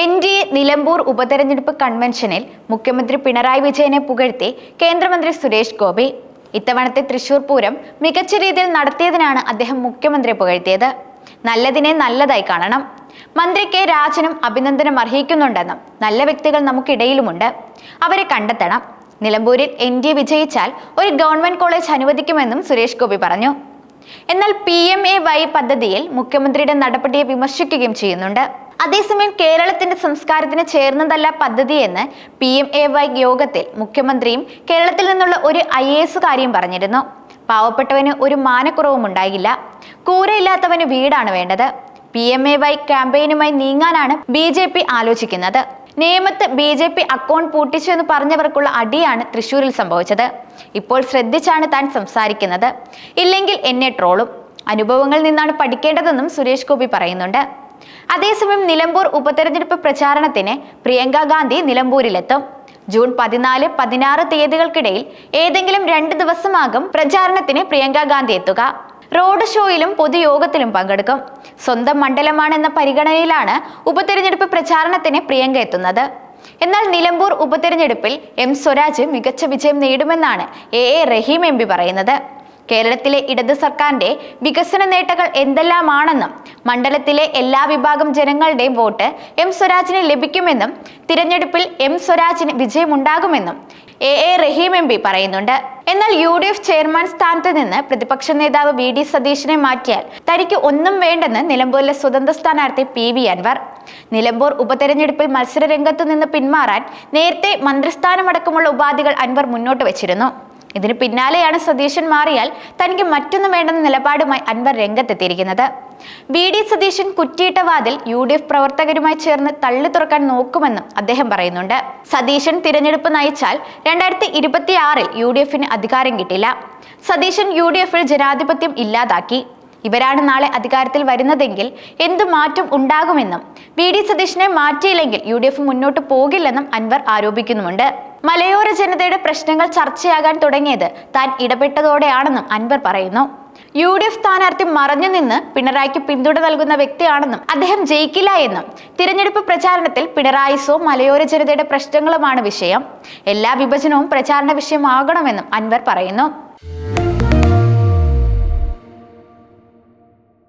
N D A Nilambur ഉപതെരഞ്ഞെടുപ്പ് കൺവെൻഷനിൽ മുഖ്യമന്ത്രി പിണറായി വിജയനെ പുകഴ്ത്തി കേന്ദ്രമന്ത്രി സുരേഷ് ഗോപി. ഇത്തവണത്തെ തൃശൂർ പൂരം മികച്ച രീതിയിൽ നടത്തിയതിനാണ് അദ്ദേഹം മുഖ്യമന്ത്രിയെ പുകഴ്ത്തിയത്. നല്ലതിനെ നല്ലതായി കാണണം. മന്ത്രി കെ രാജനും അഭിനന്ദനം അർഹിക്കുന്നുണ്ടെന്നും നല്ല വ്യക്തികൾ നമുക്കിടയിലുമുണ്ട്. അവരെ കണ്ടെത്തണം. നിലമ്പൂരിൽ എൻ ഡി എ വിജയിച്ചാൽ ഒരു ഗവൺമെന്റ് കോളേജ് അനുവദിക്കുമെന്നും സുരേഷ് ഗോപി പറഞ്ഞു. എന്നാൽ പി എം എ വൈ പദ്ധതിയിൽ മുഖ്യമന്ത്രിയുടെ നടപടിയെ വിമർശിക്കുകയും ചെയ്യുന്നുണ്ട്. അതേസമയം കേരളത്തിന്റെ സംസ്കാരത്തിന് ചേർന്നതല്ല പദ്ധതിയെന്ന് പി എം എ വൈ യോഗത്തിൽ മുഖ്യമന്ത്രിയും കേരളത്തിൽ നിന്നുള്ള ഒരു ഐ എ എസുകാരിയും പറഞ്ഞിരുന്നു. പാവപ്പെട്ടവന് ഒരു മാനക്കുറവും ഉണ്ടാകില്ല കൂരയില്ലാത്തവന് വീടാണ് വേണ്ടത്. പി എം എ വൈ ക്യാമ്പയിനുമായി നീങ്ങാനാണ് ബി ജെ പി ആലോചിക്കുന്നത്. നിയമത്ത് ബി ജെ പി അക്കൗണ്ട് പൂട്ടിച്ചു എന്ന് പറഞ്ഞവർക്കുള്ള അടിയാണ് തൃശൂരിൽ സംഭവിച്ചത്. ഇപ്പോൾ ശ്രദ്ധിച്ചാണ് താൻ സംസാരിക്കുന്നത്. ഇല്ലെങ്കിൽ എന്നെ ട്രോളും. അനുഭവങ്ങളിൽ നിന്നാണ് പഠിക്കേണ്ടതെന്നും സുരേഷ് ഗോപി പറയുന്നുണ്ട്. അതേസമയം നിലമ്പൂർ ഉപതെരഞ്ഞെടുപ്പ് പ്രചാരണത്തിന് പ്രിയങ്ക ഗാന്ധി നിലമ്പൂരിലെത്തും. ജൂൺ പതിനാല് പതിനാറ് തീയതികൾക്കിടയിൽ ഏതെങ്കിലും രണ്ട് ദിവസമാകും പ്രചാരണത്തിന് പ്രിയങ്ക ഗാന്ധി എത്തുക. റോഡ് ഷോയിലും പൊതുയോഗത്തിലും പങ്കെടുക്കും. സ്വന്തം മണ്ഡലമാണെന്ന പരിഗണനയിലാണ് ഉപതെരഞ്ഞെടുപ്പ് പ്രചാരണത്തിന് പ്രിയങ്ക എത്തുന്നത്. എന്നാൽ നിലമ്പൂർ ഉപതെരഞ്ഞെടുപ്പിൽ എം സ്വരാജ് മികച്ച വിജയം നേടുമെന്നാണ് എ എ റഹീം എം പറയുന്നത്. കേരളത്തിലെ ഇടത് സർക്കാരിന്റെ വികസന നേട്ടങ്ങൾ എന്തെല്ലാമാണെന്നും മണ്ഡലത്തിലെ എല്ലാ വിഭാഗം ജനങ്ങളുടെയും വോട്ട് എം സ്വരാജിന് ലഭിക്കുമെന്നും തിരഞ്ഞെടുപ്പിൽ എം സ്വരാജിന് വിജയമുണ്ടാകുമെന്നും A A Rahim M P പറയുന്നുണ്ട്. എന്നാൽ യു ഡി എഫ് ചെയർമാൻ സ്ഥാനത്ത് നിന്ന് പ്രതിപക്ഷ നേതാവ് വി ഡി സതീശനെ മാറ്റിയാൽ തനിക്ക് ഒന്നും വേണ്ടെന്ന് നിലമ്പൂരിലെ സ്വതന്ത്ര സ്ഥാനാർത്ഥി പി വി അൻവർ. നിലമ്പൂർ ഉപതെരഞ്ഞെടുപ്പിൽ മത്സര രംഗത്തു നിന്ന് പിന്മാറാൻ നേരത്തെ മന്ത്രിസ്ഥാനമടക്കമുള്ള ഉപാധികൾ അൻവർ മുന്നോട്ട് വെച്ചിരുന്നു. ഇതിന് പിന്നാലെയാണ് സതീശൻ മാറിയാൽ തനിക്ക് മറ്റൊന്നും വേണ്ടെന്ന നിലപാടുമായി അൻവർ രംഗത്തെത്തിയിരിക്കുന്നത്. വി ഡി സതീശൻ കുറ്റിയിട്ട വാതിൽ യു ഡി എഫ് പ്രവർത്തകരുമായി ചേർന്ന് തള്ളി തുറക്കാൻ നോക്കുമെന്നും അദ്ദേഹം പറയുന്നുണ്ട്. സതീശൻ തിരഞ്ഞെടുപ്പ് നയിച്ചാൽ രണ്ടായിരത്തി ഇരുപത്തി ആറിൽ യു ഡി എഫിന് അധികാരം കിട്ടില്ല. സതീശൻ യു ഡി എഫിൽ ജനാധിപത്യം ഇല്ലാതാക്കി. ഇവരാണ് നാളെ അധികാരത്തിൽ വരുന്നതെങ്കിൽ എന്ത് മാറ്റം ഉണ്ടാകുമെന്നും വി ഡി സതീശനെ മാറ്റിയില്ലെങ്കിൽ യു ഡി എഫ് മുന്നോട്ട് പോകില്ലെന്നും അൻവർ ആരോപിക്കുന്നുമുണ്ട്. മലയോര ജനതയുടെ പ്രശ്നങ്ങൾ ചർച്ചയാകാൻ തുടങ്ങിയത് താൻ ഇടപെട്ടതോടെയാണെന്നും അൻവർ പറയുന്നു. യു ഡി എഫ് സ്ഥാനാർത്ഥി മറഞ്ഞു നിന്ന് പിണറായിക്ക് പിന്തുണ നൽകുന്ന വ്യക്തിയാണെന്നും അദ്ദേഹം ജയിക്കില്ല എന്നും തിരഞ്ഞെടുപ്പ് പ്രചാരണത്തിൽ പിണറായിസോ മലയോര ജനതയുടെ പ്രശ്നങ്ങളുമാണ് വിഷയം. എല്ലാ വിഭജനവും പ്രചാരണ വിഷയമാകണമെന്നും അൻവർ പറയുന്നു.